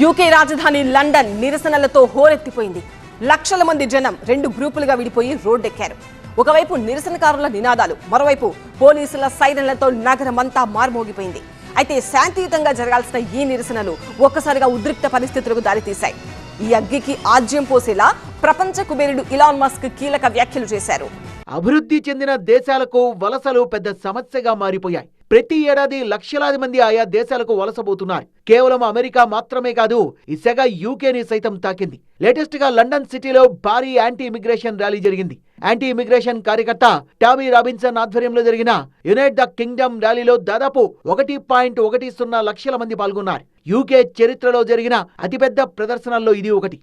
UK రాజధాని London నిరసనలతో హోరెత్తిపోయింది. లక్షల మంది జనం రెండు గ్రూపులుగా విడిపోయి రోడ్డెక్కారు. ఒకవైపు నిరసనకారుల నినాదాలు మరోవైపు పోలీసుల సైరన్లతో నగరమంతా మార్మోగిపోయింది. అయితే శాంతియుతంగా జరగాల్సిన ఈ నిరసనలు ఒక్కసారిగా ఉద్రిక్త పరిస్థితులకు దారితీశాయి. ఈ అగ్గికి ఆజ్యం పోసేలా ప్రపంచ కుబేరుడు ఇలాన్ మస్క్ కీలక వ్యాఖ్యలు చేశారు. అభివృద్ధి చెందిన దేశాలకు వలసలు పెద్ద సమస్యగా మారిపోయాయి. ప్రతి ఏడాది లక్షలాది మంది ఆయా దేశాలకు వలసపోతున్నారు కేవలం అమెరికా మాత్రమే కాదు ఈ సెగ యూకేని సైతం తాకింది. లేటెస్ట్గా లండన్ సిటీలో భారీ యాంటీ ఇమిగ్రేషన్ ర్యాలీ జరిగింది. యాంటీ ఇమిగ్రేషన్ కార్యకర్త టామీ రాబిన్సన్ ఆధ్వర్యంలో జరిగిన యునైట్ ద కింగ్డమ్ ర్యాలీలో దాదాపు ఒకటి పాయింట్ ఒకటి సున్నా లక్షల మంది పాల్గొన్నారు. యూకే చరిత్రలో జరిగిన అతిపెద్ద ప్రదర్శనల్లో ఇది ఒకటి.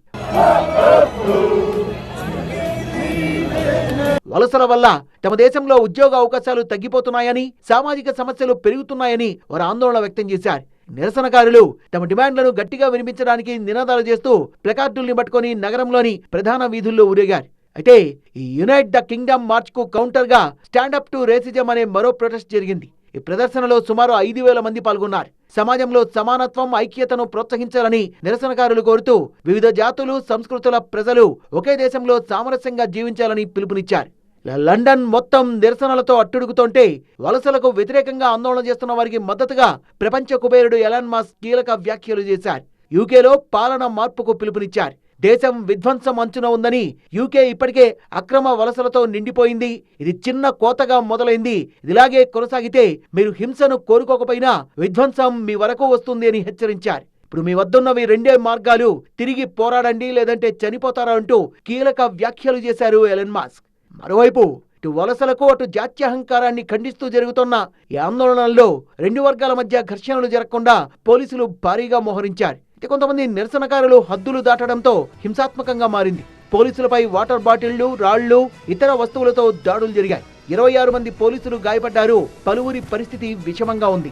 వలసల వల్ల తమ దేశంలో ఉద్యోగ అవకాశాలు తగ్గిపోతున్నాయని సామాజిక సమస్యలు పెరుగుతున్నాయని వారు ఆందోళన వ్యక్తం చేశారు. నిరసనకారులు తమ డిమాండ్లను గట్టిగా వినిపించడానికి నినాదాలు చేస్తూ ప్లకార్డుల్ని పట్టుకొని నగరంలోని ప్రధాన వీధుల్లో ఊరేగారు. అయితే ఈ యునైట్ ద కింగ్డమ్ మార్చ్కు కౌంటర్గా స్టాండప్ టు రేసిజం అనే మరో ప్రొటెస్ట్ జరిగింది. ఈ ప్రదర్శనలో సుమారు ఐదు వేల మంది పాల్గొన్నారు. సమాజంలో సమానత్వం ఐక్యతను ప్రోత్సహించాలని నిరసనకారులు కోరుతూ వివిధ జాతులు సంస్కృతుల ప్రజలు ఒకే దేశంలో సామరస్యంగా జీవించాలని పిలుపునిచ్చారు. లండన్ మొత్తం నిరసనలతో అట్టుడుగుతుంటే వలసలకు వ్యతిరేకంగా ఆందోళన చేస్తున్న వారికి మద్దతుగా ప్రపంచ కుబేరుడు ఎలాన్ మాస్ కీలక వ్యాఖ్యలు చేశారు. యూకేలో పాలన మార్పుకు పిలుపునిచ్చారు. దేశం విధ్వంసం అంచున ఉందని యూకే ఇప్పటికే అక్రమ వలసలతో నిండిపోయింది. ఇది చిన్న కోతగా మొదలైంది. ఇదిలాగే కొనసాగితే మీరు హింసను కోరుకోకపోయినా విధ్వంసం మీ వరకు వస్తుంది అని హెచ్చరించారు. ఇప్పుడు మీ వద్దున్నవి రెండే మార్గాలు తిరిగి పోరాడండి లేదంటే చనిపోతారా అంటూ కీలక వ్యాఖ్యలు చేశారు ఎలన్ మాస్క్. మరోవైపు ఇటు వలసలకు అటు జాత్యహంకారాన్ని ఖండిస్తూ జరుగుతున్న ఈ ఆందోళనల్లో రెండు వర్గాల మధ్య ఘర్షణలు జరగకుండా పోలీసులు భారీగా మోహరించారు. అయితే కొంతమంది నిరసనకారులు హద్దులు దాటడంతో హింసాత్మకంగా మారింది. పోలీసులపై వాటర్ బాటిళ్ళు రాళ్ళు ఇతర వస్తువులతో దాడులు జరిగాయి. ఇరవై ఆరు మంది పోలీసులు గాయపడ్డారు. పలువురి పరిస్థితి విషమంగా ఉంది.